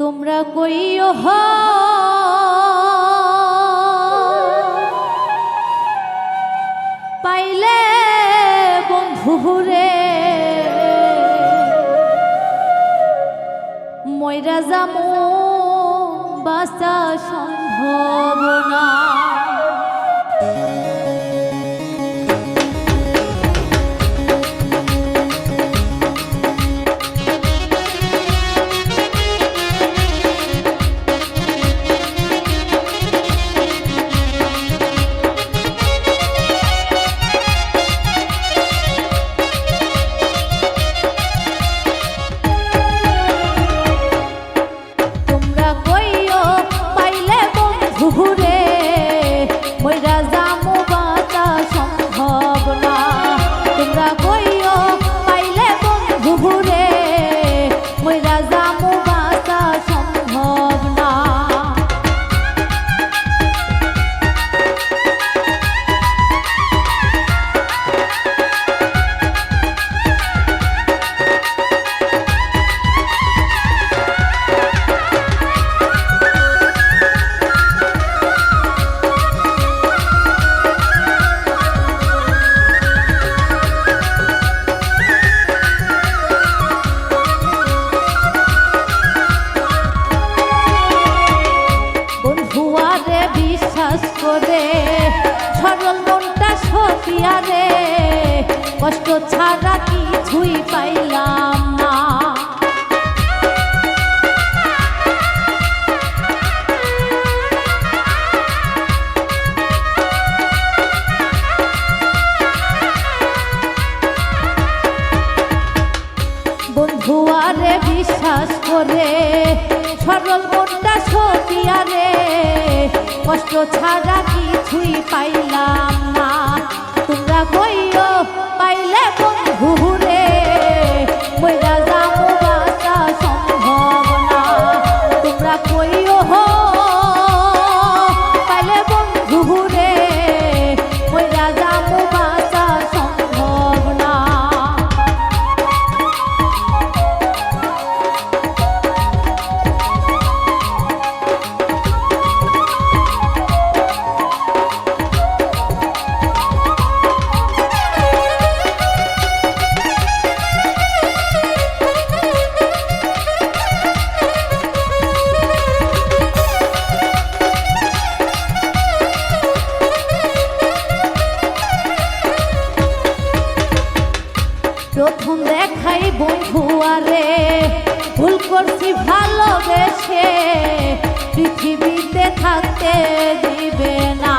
তোমরা কইও হ। পাইলে বন্ধুরে ময়রা যামু বাঁচা সম্ভব না। করে সরল মনটা সতিয়ারে কষ্ট ছাড়া কিছুই পাইলাম না। বন্ধুয়ারে বিশ্বাস করে সরল কষ্ট ছাড়া কিছুই পাইলাম না। তোমরা কইও পাইলে বন্ধুরে প্রথম দেখাই বন্ধু, আরে ভুল করছি ভালোবেসে। পৃথিবীতে থাকতে দিবে না।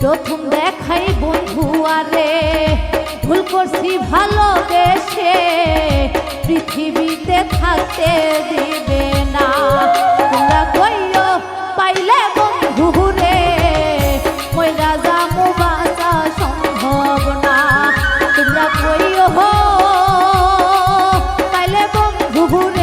প্রথম দেখাই বন্ধু, আরে ভুল করছি ভালোবেসে। পৃথিবীতে থাকতে দিবে বন্ধু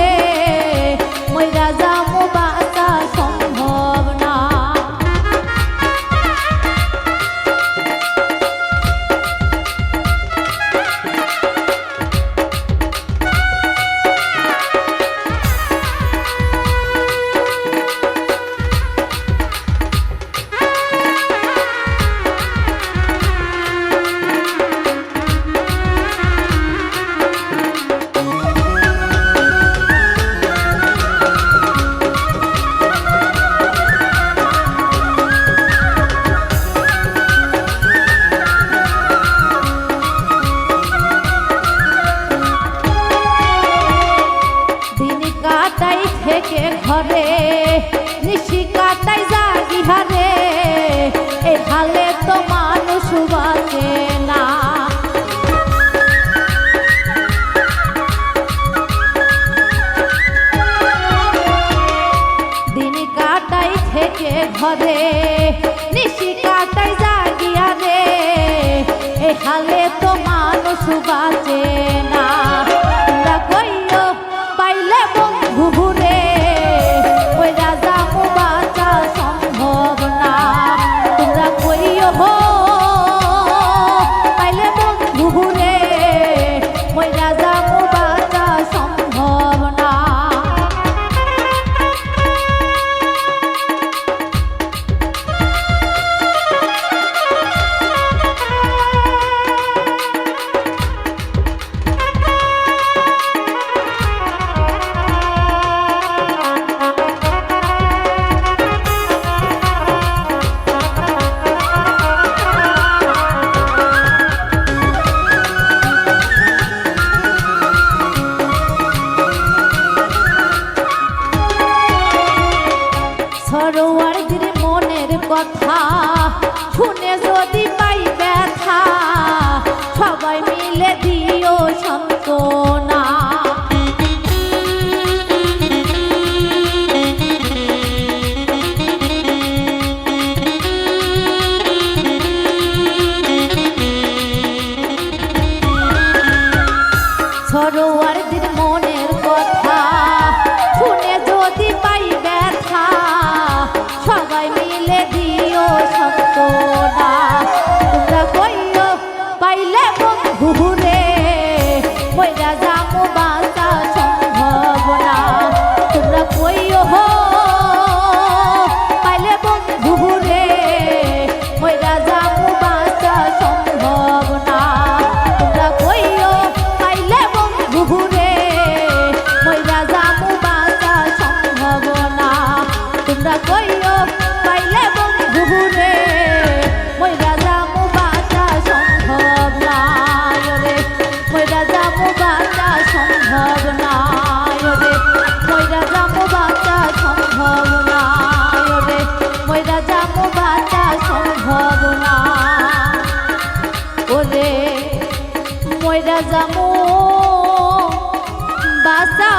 থেকে ঘরে নিশি কাটাই জাগি হারে এ হালে তো মানুষ বাঁচে না। দিন কাটাই থেকে ঘরে নিশি কাটাই জাগিয়া রে এ হালে সরোয়ারদের মনের কথা। যাব বাস যামো বাসা